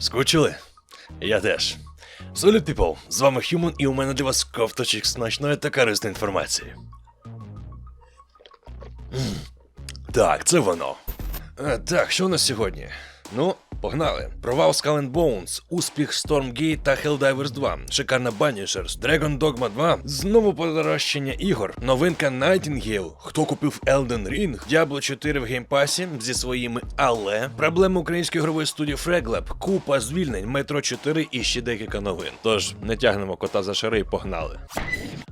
Скучили? Я теж. Салют, people! З вами Human, і у мене для вас ковточок смачної та корисної інформації. Так, це воно. Е, Так, що у нас сьогодні? Ну, погнали. Провал Skull and Bones, успіх Stormgate та Helldivers 2, шикарна Banishers, Dragon Dogma 2, знову подорожчання ігор, новинка Nightingale, хто купив Elden Ring, Diablo 4 в геймпасі зі своїми але, проблеми української ігрової студії Fraglab, купа звільнень, Metro 4 і ще декілька новин. Тож не тягнемо кота за шари і погнали.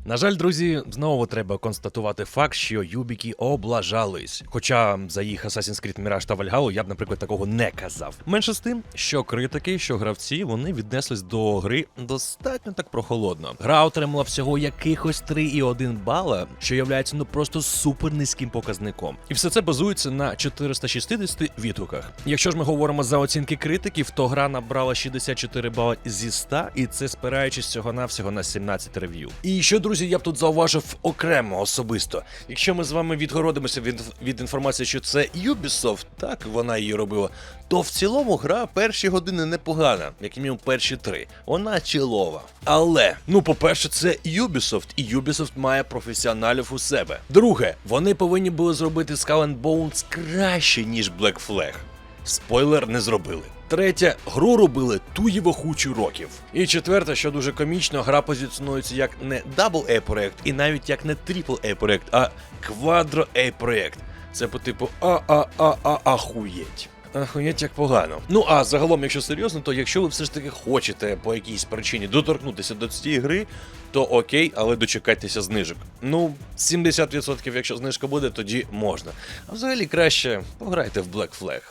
На жаль, друзі, знову треба констатувати факт, що юбіки облажались. Хоча за їх Assassin's Creed Mirage та Valhalla я б, наприклад, такого не казав. Менше з тим, що критики, що гравці, вони віднеслись до гри достатньо так прохолодно. Гра отримала всього якихось 3,1 бала, що являється ну просто супер низьким показником. І все це базується на 460 відгуках. Якщо ж ми говоримо за оцінки критиків, то гра набрала 64 бали зі 100, і це спираючись всього навсього на 17 рев'ю. І що, друзі, я б тут зауважив окремо особисто. Якщо ми з вами відгородимося від, від інформації, що це Ubisoft, так вона її робила, то в цілому гра перші години непогана, як мінімум перші три. Вона чилова. Але, ну, по-перше, це Ubisoft, і Ubisoft має професіоналів у себе. Друге, вони повинні були зробити Skull and Bones краще, ніж Black Flag. Спойлер не зробили. Третє, гру робили туєво хучу років. І четверте, що дуже комічно, гра позиціонується як не A проект, і навіть як не A проект, а A проект. Це по типу а-а-а-а ахуєть. Ахуєть як погано. Ну а загалом, якщо серйозно, то якщо ви все ж таки хочете по якійсь причині доторкнутися до цієї гри, то окей, але дочекайтеся знижок. Ну, 70% якщо знижка буде, тоді можна. А взагалі краще пограйте в Black Flag.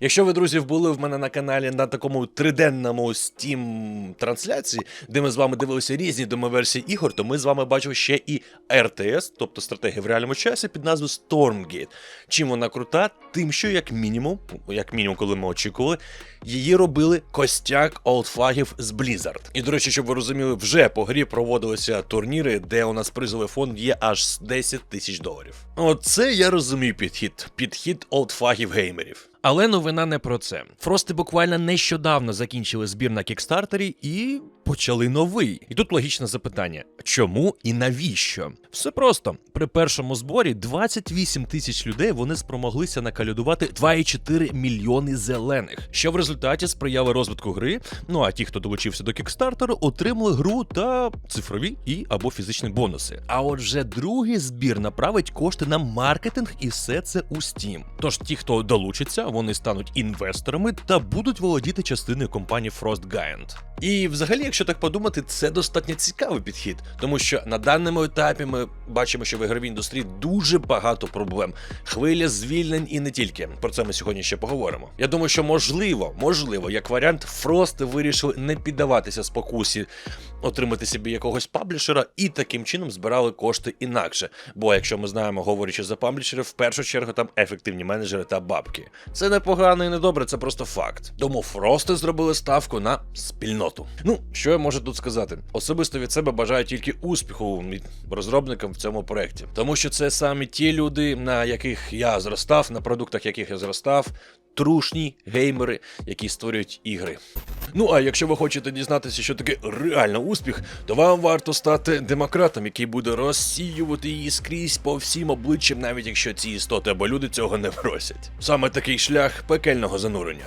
Якщо ви, друзі, були в мене на каналі на такому триденному Steam трансляції, де ми з вами дивилися різні демоверсії ігор, то ми з вами бачили ще і RTS, тобто стратегія в реальному часі під назвою Stormgate. Чим вона крута? Тим, що як мінімум, як мінімум, коли ми очікували, її робили костяк олдфагів з Blizzard. І до речі, щоб ви розуміли, вже по грі проводилися турніри, де у нас призовий фонд є аж 10 тисяч доларів. Оце я розумію підхід. Підхід олдфагів геймерів. Але новина не про це. Фрости буквально нещодавно закінчили збір на кікстартері і почали новий. І тут логічне запитання: чому і навіщо? Все просто при першому зборі 28 тисяч людей вони спромоглися накалюдувати 2,4 мільйони зелених, що в результаті сприяло розвитку гри. Ну а ті, хто долучився до кікстартеру, отримали гру та цифрові і або фізичні бонуси. А от вже другий збір направить кошти на маркетинг і все це у Steam. Тож ті, хто долучиться, вони стануть інвесторами та будуть володіти частиною компанії Frost Giant. І взагалі, якщо так подумати, це достатньо цікавий підхід, тому що на даному етапі ми бачимо, що в ігровій індустрії дуже багато проблем. Хвиля звільнень і не тільки. Про це ми сьогодні ще поговоримо. Я думаю, що можливо, можливо, як варіант, Фрост вирішили не піддаватися спокусі отримати собі якогось паблішера і таким чином збирали кошти інакше. Бо якщо ми знаємо, говорячи за паблішери, в першу чергу там ефективні менеджери та бабки. Це не погано і не добре, це просто факт. Тому Фрости зробили ставку на спільноту. Ну, що я можу тут сказати? Особисто від себе бажаю тільки успіху розробникам в цьому проєкті. Тому що це саме ті люди, на яких я зростав, на продуктах яких я зростав. Трушні геймери, які створюють ігри. Ну а якщо ви хочете дізнатися, що таке реально успіх, то вам варто стати демократом, який буде розсіювати її скрізь по всім обличчям, навіть якщо ці істоти або люди цього не просять. Саме такий шлях пекельного занурення.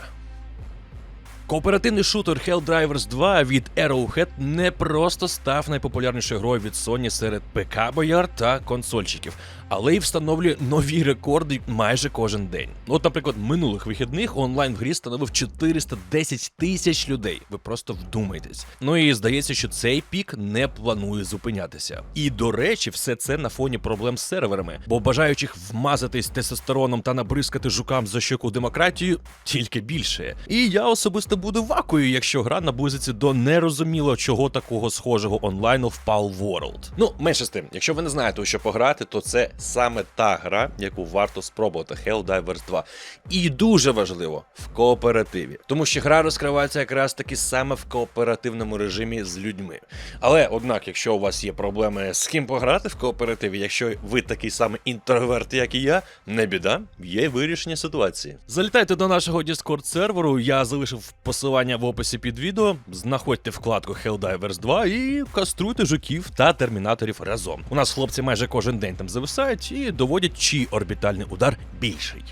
Кооперативний шутер Helldivers 2 від Arrowhead не просто став найпопулярнішою грою від Sony серед ПК бояр та консольщиків, але й встановлює нові рекорди майже кожен день. От, наприклад, минулих вихідних онлайн в грі становив 410 тисяч людей. Ви просто вдумайтесь. Ну і здається, що цей пік не планує зупинятися. І до речі, все це на фоні проблем з серверами, бо бажаючих вмазатись тестостероном та набризкати жукам за щоку демократію тільки більше. І я особисто буду вакою, якщо гра наблизиться до нерозуміло чого такого схожого онлайну в Pal World. Ну, менше з тим, якщо ви не знаєте, у що пограти, то це саме та гра, яку варто спробувати Helldivers 2. І дуже важливо в кооперативі, тому що гра розкривається якраз таки саме в кооперативному режимі з людьми. Але однак, якщо у вас є проблеми з ким пограти в кооперативі, якщо ви такий самий інтроверт, як і я, не біда, є вирішення ситуації. Залітайте до нашого Discord серверу. Я залишив посилання в описі під відео. Знаходьте вкладку Helldivers 2 і каструйте жуків та термінаторів разом. У нас хлопці майже кожен день там зависають і доводять, чий орбітальний удар більший.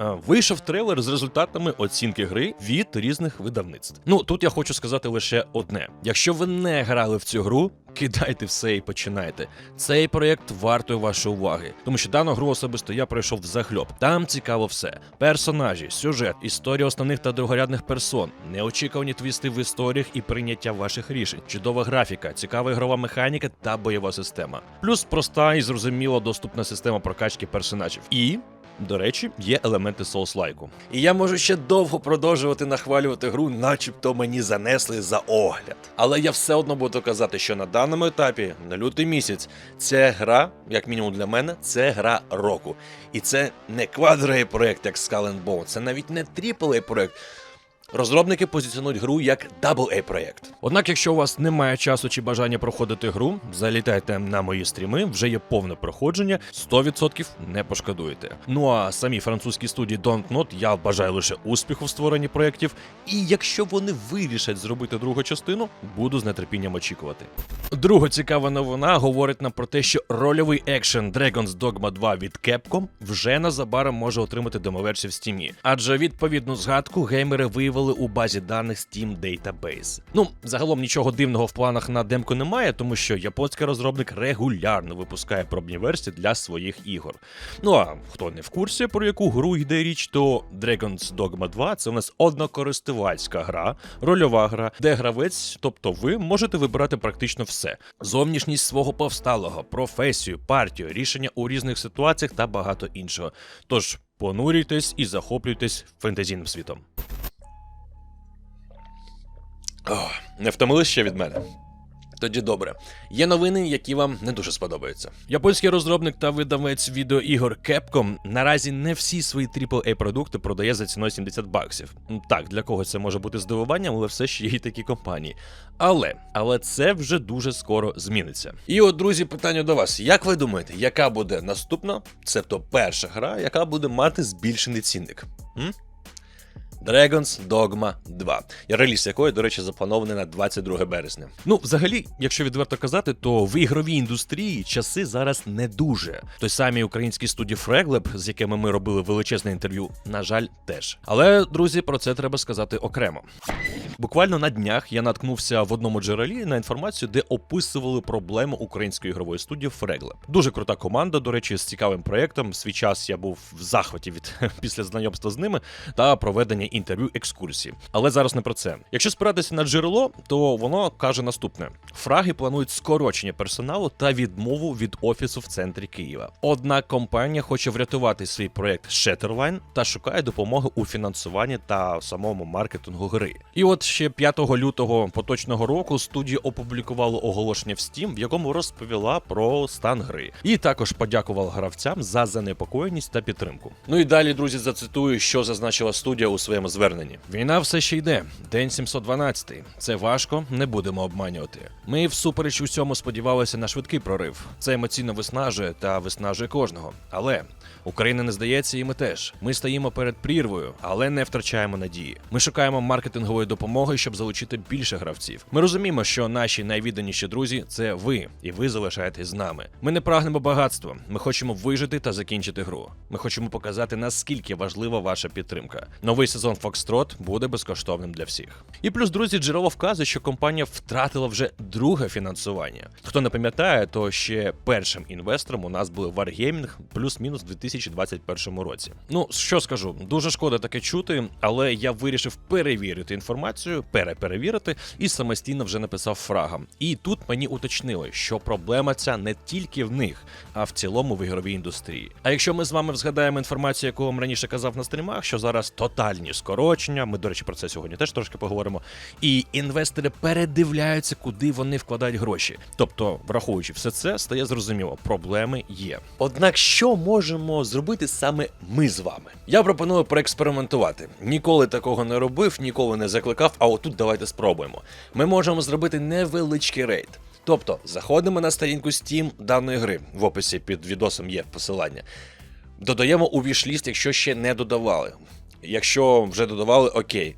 Е, вийшов трейлер з результатами оцінки гри від різних видавництв. Ну тут я хочу сказати лише одне: якщо ви не грали в цю гру, кидайте все і починайте. Цей проєкт вартує вашої уваги, тому що дану гру особисто я пройшов взахльоб. Там цікаво все: персонажі, сюжет, історія основних та другорядних персон, неочікувані твісти в історіях і прийняття ваших рішень, чудова графіка, цікава ігрова механіка та бойова система. Плюс проста і зрозуміла доступна система прокачки персонажів. І до речі, є елементи соус-лайку. І я можу ще довго продовжувати нахвалювати гру, начебто мені занесли за огляд. Але я все одно буду казати, що на даному етапі, на лютий місяць, це гра, як мінімум для мене, це гра року. І це не квадрей проект, як Skull and Bone, це навіть не тріплей проект. Розробники позиціонують гру як AA проєкт. Однак, якщо у вас немає часу чи бажання проходити гру, залітайте на мої стріми, вже є повне проходження, 100% не пошкодуєте. Ну а самі французькі студії Don't Not я бажаю лише успіху в створенні проєктів. І якщо вони вирішать зробити другу частину, буду з нетерпінням очікувати. Друга цікава новина говорить нам про те, що рольовий екшен Dragon's Dogma 2 від Capcom вже незабаром може отримати демоверсію в Steam. Адже відповідну згадку геймери виявили у базі даних Steam Database. Ну, загалом нічого дивного в планах на демку немає, тому що японський розробник регулярно випускає пробні версії для своїх ігор. Ну а хто не в курсі, про яку гру йде річ, то Dragon's Dogma 2 це у нас однокористувацька гра, рольова гра, де гравець, тобто ви можете вибирати практично все: зовнішність свого повсталого, професію, партію, рішення у різних ситуаціях та багато іншого. Тож понурюйтесь і захоплюйтесь фентезійним світом. Ох, не втомились ще від мене. Тоді добре. Є новини, які вам не дуже сподобаються. Японський розробник та видавець відеоігор Capcom наразі не всі свої aaa продукти продає за ціною 70 баксів. Так, для когось це може бути здивуванням, але все ще є такі компанії. Але, але це вже дуже скоро зміниться. І от, друзі, питання до вас: як ви думаєте, яка буде наступна, цебто перша гра, яка буде мати збільшений цінник? М? Dragon's Dogma 2, і реліз якої, до речі, запланований на 22 березня. Ну, взагалі, якщо відверто казати, то в ігровій індустрії часи зараз не дуже. Той самій українській студії Fraglab, з якими ми робили величезне інтерв'ю, на жаль, теж. Але, друзі, про це треба сказати окремо. Буквально на днях я наткнувся в одному джерелі на інформацію, де описували проблему української ігрової студії Fraglab. Дуже крута команда, до речі, з цікавим проєктом. Свій час я був в захваті від після знайомства з ними та проведення інтерв'ю екскурсії. Але зараз не про це. Якщо спиратися на джерело, то воно каже наступне: фраги планують скорочення персоналу та відмову від офісу в центрі Києва. Однак компанія хоче врятувати свій проект Shatterline та шукає допомоги у фінансуванні та самому маркетингу гри. І от ще 5 лютого поточного року студія опублікувала оголошення в Steam, в якому розповіла про стан гри, і також подякувала гравцям за занепокоєність та підтримку. Ну і далі, друзі, зацитую, що зазначила студія у своєму зверненні. Війна все ще йде. День 712. Це важко, не будемо обманювати. Ми всупереч усьому сподівалися на швидкий прорив. Це емоційно виснажує та виснажує кожного. Але Україна не здається, і ми теж. Ми стоїмо перед прірвою, але не втрачаємо надії. Ми шукаємо маркетингової допомоги, щоб залучити більше гравців. Ми розуміємо, що наші найвідданіші друзі це ви, і ви залишаєтесь з нами. Ми не прагнемо багатства. Ми хочемо вижити та закінчити гру. Ми хочемо показати, наскільки важлива ваша підтримка. Новий сезон Foxtrot буде безкоштовним для всіх. І плюс, друзі, джерело вказує, що компанія втратила вже друге фінансування. Хто не пам'ятає, то ще першим інвестором у нас були Wargaming плюс-мінус в 2021 році. Ну що скажу, дуже шкода таке чути, але я вирішив перевірити інформацію, переперевірити і самостійно вже написав фрагам. І тут мені уточнили, що проблема ця не тільки в них, а в цілому в ігровій індустрії. А якщо ми з вами згадаємо інформацію, яку вам раніше казав на стрімах, що зараз тотальні скорочення, ми, до речі, про це сьогодні теж трошки поговоримо. І інвестори передивляються, куди вони вкладають гроші. Тобто, враховуючи все це, стає зрозуміло, проблеми є. Однак, що можемо зробити саме ми з вами? Я пропоную проекспериментувати. Ніколи такого не робив, ніколи не закликав. А отут давайте спробуємо. Ми можемо зробити невеличкий рейд. Тобто заходимо на сторінку Steam даної гри. В описі під відосом є посилання. Додаємо у вішліст, якщо ще не додавали. Якщо вже додавали, окей.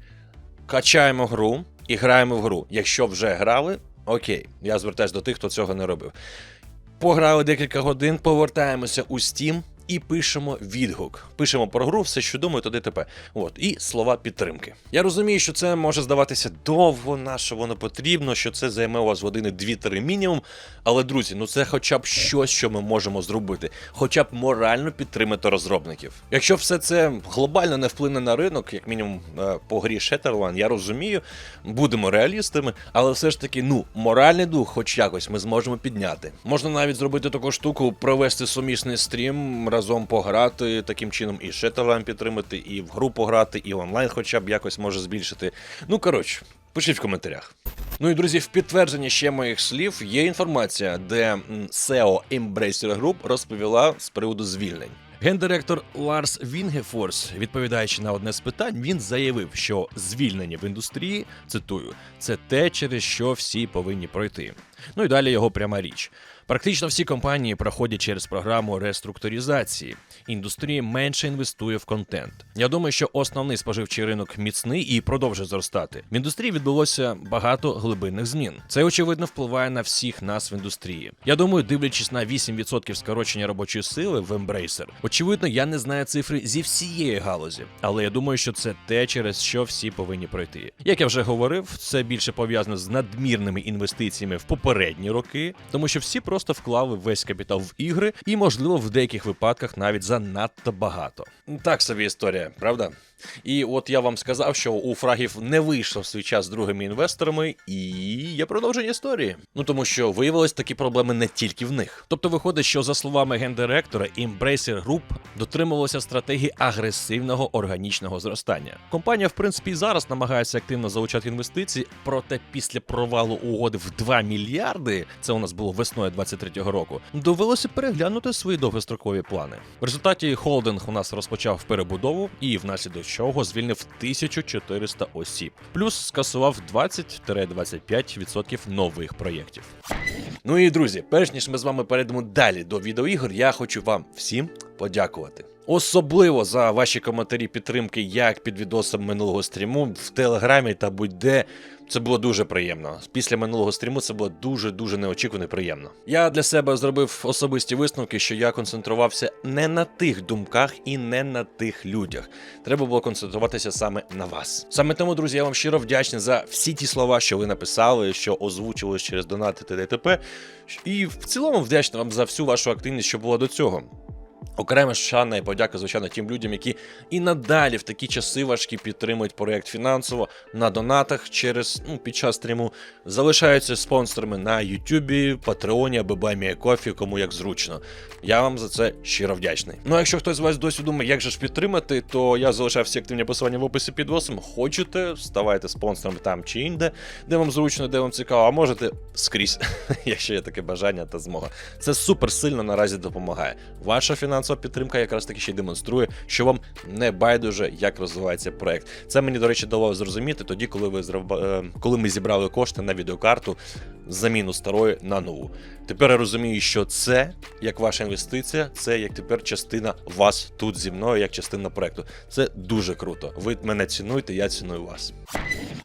Качаємо гру і граємо в гру. Якщо вже грали, окей. Я звертаюся до тих, хто цього не робив. Пограли декілька годин, повертаємося у Steam і пишемо відгук. Пишемо про гру, все, що думаю, туди тепер. От, і слова підтримки. Я розумію, що це може здаватися довго, на що воно потрібно, що це займе у вас години 2-3 мінімум. Але, друзі, ну це хоча б щось, що ми можемо зробити, хоча б морально підтримати розробників. Якщо все це глобально не вплине на ринок, як мінімум е, по грі Shatterland, я розумію, будемо реалістами, але все ж таки, ну, моральний дух, хоч якось, ми зможемо підняти. Можна навіть зробити таку штуку, провести сумісний стрім, разом пограти, таким чином і Shatterland підтримати, і в гру пограти, і онлайн хоча б якось може збільшити. Ну, коротше. Пишіть в коментарях. Ну і друзі, в підтвердження ще моїх слів є інформація, де SEO Embracer Group розповіла з приводу звільнень. Гендиректор Ларс Вінгефорс, відповідаючи на одне з питань, він заявив, що звільнення в індустрії, цитую, це те, через що всі повинні пройти. Ну і далі його пряма річ. Практично всі компанії проходять через програму реструктуризації. Індустрія менше інвестує в контент. Я думаю, що основний споживчий ринок міцний і продовжує зростати. В індустрії відбулося багато глибинних змін. Це очевидно впливає на всіх нас в індустрії. Я думаю, дивлячись на 8% скорочення робочої сили в Embracer, очевидно, я не знаю цифри зі всієї галузі, але я думаю, що це те, через що всі повинні пройти. Як я вже говорив, це більше пов'язано з надмірними інвестиціями в попередні роки, тому що всі просто вклали весь капітал в ігри, і, можливо, в деяких випадках навіть занадто багато. Так собі історія, правда? І от я вам сказав, що у фрагів не вийшло в свій час з другими інвесторами, і є продовження історії. Ну тому що виявилось такі проблеми не тільки в них. Тобто виходить, що за словами гендиректора, Embracer Group дотримувалася стратегії агресивного органічного зростання. Компанія, в принципі, і зараз намагається активно залучати інвестиції, проте після провалу угоди в 2 мільярди, це у нас було весною 23-го року, довелося переглянути свої довгострокові плани. В результаті холдинг у нас розпочав перебудову і внаслідок чого звільнив 1400 осіб, плюс скасував 20-25% нових проєктів. Ну і друзі, перш ніж ми з вами перейдемо далі до відеоігор, я хочу вам всім подякувати. Особливо за ваші коментарі підтримки, як під відосом минулого стріму в телеграмі та будь-де. Це було дуже приємно. Після минулого стріму це було дуже дуже неочікувано і приємно. Я для себе зробив особисті висновки, що я концентрувався не на тих думках і не на тих людях. Треба було концентруватися саме на вас. Саме тому, друзі, я вам щиро вдячний за всі ті слова, що ви написали, що озвучили через донати та ДТП. І в цілому вдячний вам за всю вашу активність, що була до цього. Окрема шана і подяка, звичайно, тим людям, які і надалі в такі часи важкі підтримують проект фінансово на донатах через ну, під час стріму, залишаються спонсорами на Ютубі, Патреоні або Баймієкофі, кому як зручно. Я вам за це щиро вдячний. Ну а якщо хтось з вас досі думає, як же ж підтримати, то я залишав всі активні посилання в описі під відосом. Хочете, ставайте спонсором там чи інде, де вам зручно, де вам цікаво, а можете скрізь, якщо є таке бажання та змога. Це супер сильно наразі допомагає. Ваша фінансова підтримка якраз таки ще й демонструє, що вам не байдуже, як розвивається проект. Це мені, до речі, дало зрозуміти тоді, коли ви е, коли ми зібрали кошти на відеокарту заміну старої на нову. Тепер я розумію, що це як ваша інвестиція, це як тепер частина вас тут зі мною, як частина проекту. Це дуже круто. Ви мене цінуєте, я ціную вас.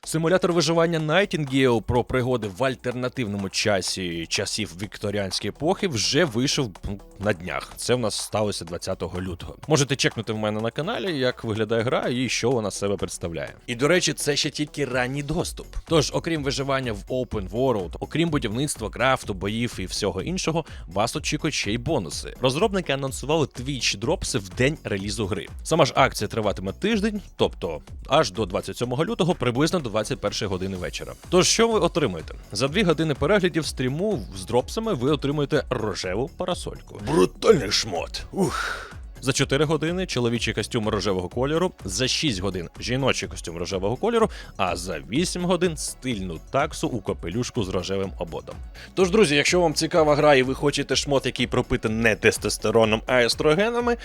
Симулятор виживання Nightingale про пригоди в альтернативному часі часів вікторіанської епохи вже вийшов на днях. Це в нас сталося 20 лютого. Можете чекнути в мене на каналі, як виглядає гра і що вона себе представляє. І до речі, це ще тільки ранній доступ. Тож, окрім виживання в Open World, Окрім будівництва, крафту, боїв і всього іншого, вас очікують ще й бонуси. Розробники анонсували Twitch дропси в день релізу гри. Сама ж акція триватиме тиждень, тобто аж до 27 лютого, приблизно до 21 години вечора. Тож що ви отримуєте? За дві години переглядів стріму з дропсами ви отримуєте рожеву парасольку. Брутальний шмот. Ух. За 4 години чоловічий костюм рожевого кольору, за 6 годин жіночий костюм рожевого кольору, а за 8 годин стильну таксу у капелюшку з рожевим ободом. Тож, друзі, якщо вам цікава гра і ви хочете шмот, який пропитаний не тестостероном, а естрогенами,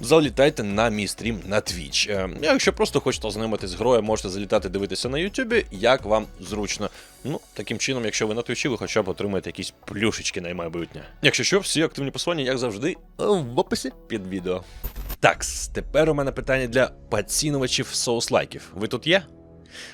залітайте на мій стрім на Twitch. Е, Якщо просто хочете ознайомитись з грою, можете залітати дивитися на Ютубі, як вам зручно. Ну, таким чином, якщо ви на Твічі, ви хоча б отримаєте якісь плюшечки на майбутнє. Якщо що, всі активні посилання, як завжди, в описі під відео. Так, тепер у мене питання для поцінувачів соус-лайків. Ви тут є?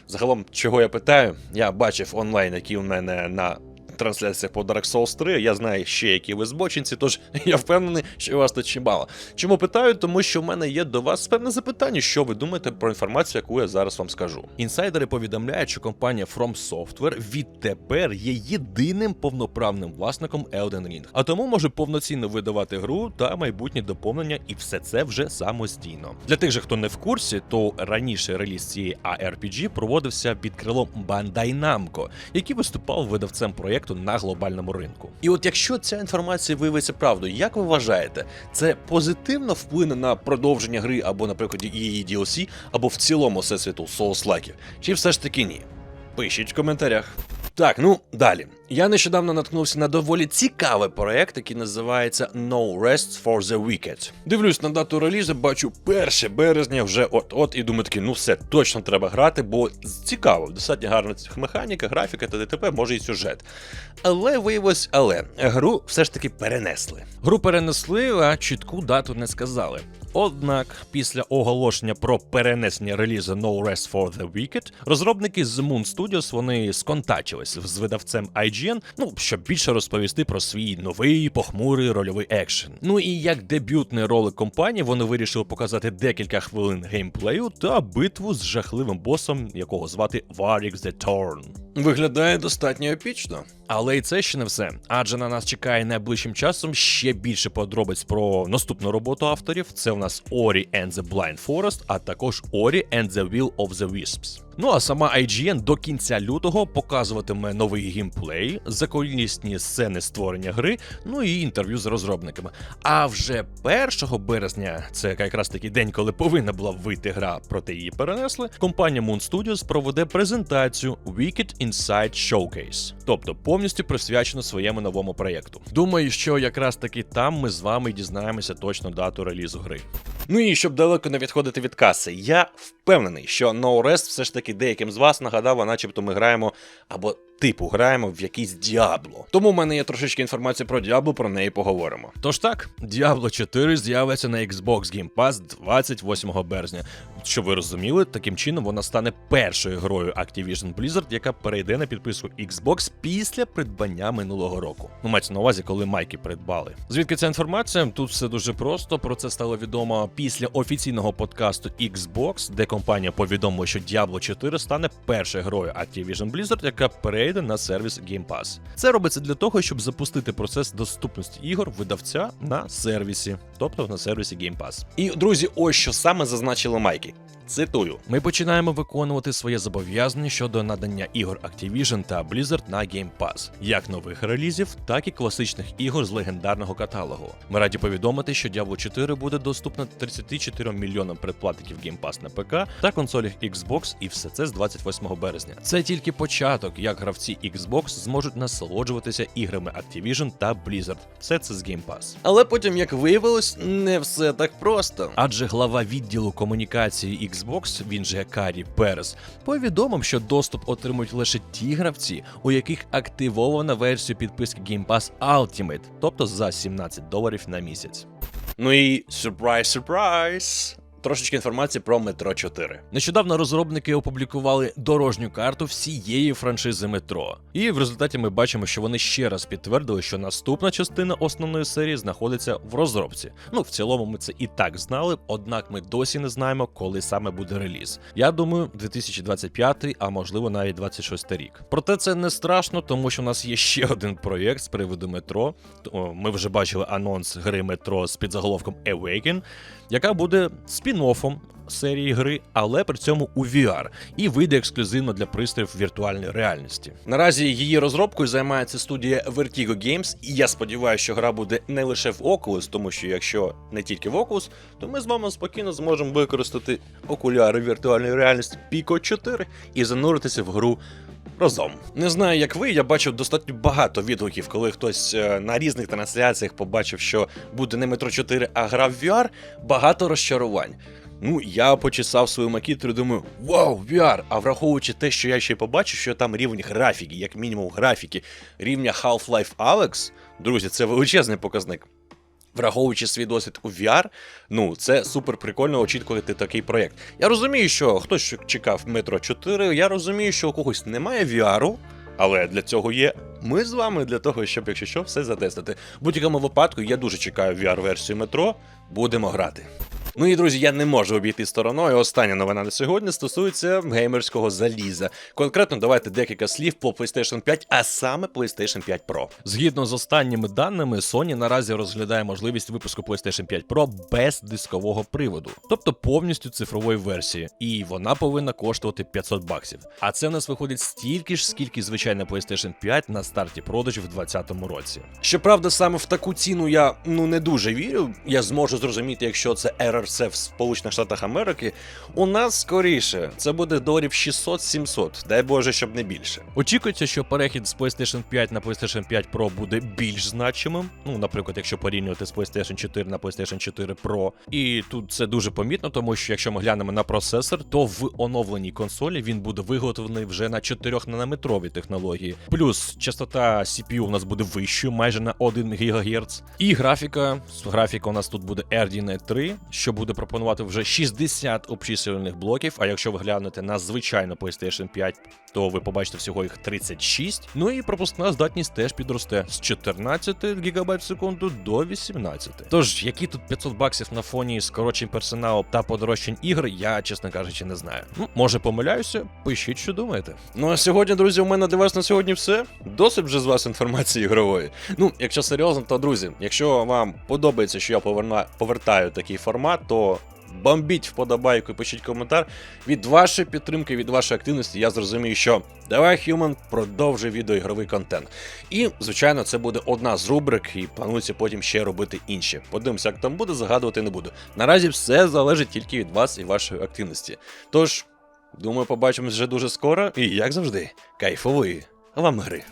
Загалом, чого я питаю, я бачив онлайн, який у мене на трансляціях по Dark Souls 3. Я знаю ще, які ви збочинці, тож я впевнений, що вас тут чимало. Чому питаю? Тому що в мене є до вас певне запитання, що ви думаєте про інформацію, яку я зараз вам скажу. Інсайдери повідомляють, що компанія From Software відтепер є єдиним повноправним власником Elden Ring, а тому може повноцінно видавати гру та майбутні доповнення, і все це вже самостійно. Для тих же, хто не в курсі, то раніше реліз цієї ARPG проводився під крилом Bandai Namco, який виступав видавцем проєкту на глобальному ринку. І от якщо ця інформація виявиться правдою, як ви вважаєте, це позитивно вплине на продовження гри або, наприклад, її DLC, або в цілому всесвіту соус-лайків? Чи все ж таки ні? Пишіть в коментарях. Так, ну далі. Я нещодавно наткнувся на доволі цікавий проект, який називається No Rest for the Wicked. Дивлюсь на дату релізу, бачу 1 березня вже от-от і думаю таки, ну все, точно треба грати, бо цікаво, достатньо гарна механіка, графіка та ДТП, може і сюжет. Але виявилось, але гру все ж таки перенесли. Гру перенесли, а чітку дату не сказали. Однак, після оголошення про перенесення релізу No Rest for the Wicked, розробники з Moon Studios вони сконтачились з видавцем IGN, ну щоб більше розповісти про свій новий похмурий рольовий екшен. Ну і як дебютний ролик компанії, вони вирішили показати декілька хвилин геймплею та битву з жахливим босом, якого звати Varix the Torn. Виглядає достатньо епічно. Але і це ще не все. Адже на нас чекає найближчим часом ще більше подробиць про наступну роботу авторів. Це у нас Ori and the Blind Forest, а також Ori and the Will of the Wisps. Ну а сама IGN до кінця лютого показуватиме новий геймплей, заколісні сцени створення гри, ну і інтерв'ю з розробниками. А вже 1 березня, це якраз такий день, коли повинна була вийти гра, проте її перенесли. Компанія Moon Studios проведе презентацію Wicked Inside Showcase, тобто повністю присвячено своєму новому проєкту. Думаю, що якраз таки там ми з вами дізнаємося точно дату релізу гри. Ну і щоб далеко не відходити від каси, я впевнений, що No Rest все ж таки деяким з вас нагадав, а начебто ми граємо або типу граємо в якийсь Діабло. Тому в мене є трошечки інформації про Діабло, про неї поговоримо. Тож так, Diablo 4 з'явиться на Xbox Game Pass 28 березня. Щоб ви розуміли, таким чином вона стане першою грою Activision Blizzard, яка перейде на підписку Xbox після придбання минулого року. Ну, мається на увазі, коли майки придбали. Звідки ця інформація? Тут все дуже просто. Про це стало відомо після офіційного подкасту Xbox, де компанія повідомила, що Diablo 4 стане першою грою Activision Blizzard, яка перейде на сервіс Game Pass. Це робиться для того, щоб запустити процес доступності ігор видавця на сервісі, тобто на сервісі Game Pass. І друзі, ось що саме зазначили майки. Цитую: ми починаємо виконувати своє зобов'язання щодо надання ігор Activision та Blizzard на Game Pass, як нових релізів, так і класичних ігор з легендарного каталогу. Ми раді повідомити, що Diablo 4 буде доступна 34 мільйонам предплатників Game Pass на ПК та консолях Xbox, і все це з 28 березня. Це тільки початок, як гравці Xbox зможуть насолоджуватися іграми Activision та Blizzard. Все це з Game Pass. Але потім, як виявилось, не все так просто. Адже глава відділу комунікації Xbox, він же Карі Перес, повідомив, що доступ отримують лише ті гравці, у яких активована версія підписки Game Pass Ultimate, тобто за 17 доларів на місяць. Ну і сюрприз, сюрприз! Трошечки інформації про метро 4. Нещодавно розробники опублікували дорожню карту всієї франшизи метро. І в результаті ми бачимо, що вони ще раз підтвердили, що наступна частина основної серії знаходиться в розробці. Ну, в цілому, ми це і так знали, однак ми досі не знаємо, коли саме буде реліз. Я думаю, 2025, а можливо навіть 26 рік. Проте це не страшно, тому що у нас є ще один проєкт з приводу метро. Ми вже бачили анонс гри метро з підзаголовком Awaken, яка буде спін-оффом серії гри, але при цьому у VR, і вийде ексклюзивно для пристроїв віртуальної реальності. Наразі її розробкою займається студія Vertigo Games, і я сподіваюся, що гра буде не лише в Oculus, тому що якщо не тільки в Oculus, то ми з вами спокійно зможемо використати окуляри віртуальної реальності Pico 4 і зануритися в гру разом. Не знаю, як ви, я бачив достатньо багато відгуків, коли хтось е, на різних трансляціях побачив, що буде не метро 4, а гра в VR, багато розчарувань. Ну, я почесав свою макітру і думаю, вау, VR! А враховуючи те, що я ще й побачив, що там рівень графіки, як мінімум графіки, рівня Half-Life Alex, друзі, це величезний показник. Враховуючи свій досвід у VR, ну це супер прикольно очікувати такий проєкт. Я розумію, що хтось чекав Метро 4, я розумію, що у когось немає VR, але для цього є ми з вами для того, щоб, якщо що, все затестити. В будь-якому випадку я дуже чекаю VR-версію метро. Будемо грати. Ну і друзі, я не можу обійти стороною. Остання новина на сьогодні стосується геймерського заліза. Конкретно давайте декілька слів по PlayStation 5, а саме PlayStation 5 Pro. Згідно з останніми даними, Sony наразі розглядає можливість випуску PlayStation 5 Pro без дискового приводу, тобто повністю цифрової версії, і вона повинна коштувати 500 баксів. А це в нас виходить стільки ж, скільки звичайна PlayStation 5 на старті продажів в 2020 році. Щоправда, саме в таку ціну я ну не дуже вірю. Я зможу зрозуміти, якщо це RRC в Сполучених Штатах Америки. У нас скоріше це буде доларів 600-700, дай Боже, щоб не більше. Очікується, що перехід з PlayStation 5 на PlayStation 5 Pro буде більш значимим. Ну, наприклад, якщо порівнювати з PlayStation 4 на PlayStation 4 Pro. І тут це дуже помітно, тому що якщо ми глянемо на процесор, то в оновленій консолі він буде виготовлений вже на 4 нанометровій технології. Плюс частота CPU у нас буде вищою, майже на 1 ГГц. І графіка, графіка у нас тут буде RDNA 3, що буде пропонувати вже 60 обчислювальних блоків. А якщо ви глянете на звичайну PlayStation 5, то ви побачите всього їх 36. Ну і пропускна здатність теж підросте з 14 ГБ в секунду до 18. Тож, які тут 500 баксів на фоні скорочень персоналу та подорожчань ігр, я, чесно кажучи, не знаю. Ну, може помиляюся, пишіть, що думаєте. Ну а сьогодні, друзі, у мене для вас на сьогодні все. Досить вже з вас інформації ігрової. Ну, якщо серйозно, то друзі, якщо вам подобається, що я поверна... повертаю такий формат, то бомбіть вподобайку і пишіть коментар. Від вашої підтримки, від вашої активності, я зрозумію, що давай Human продовжує відеоігровий контент. І, звичайно, це буде одна з рубрик, і планується потім ще робити інші. Подивимося, як там буде, загадувати не буду. Наразі все залежить тільки від вас і вашої активності. Тож, думаю, побачимось вже дуже скоро, і як завжди, кайфової вам гри.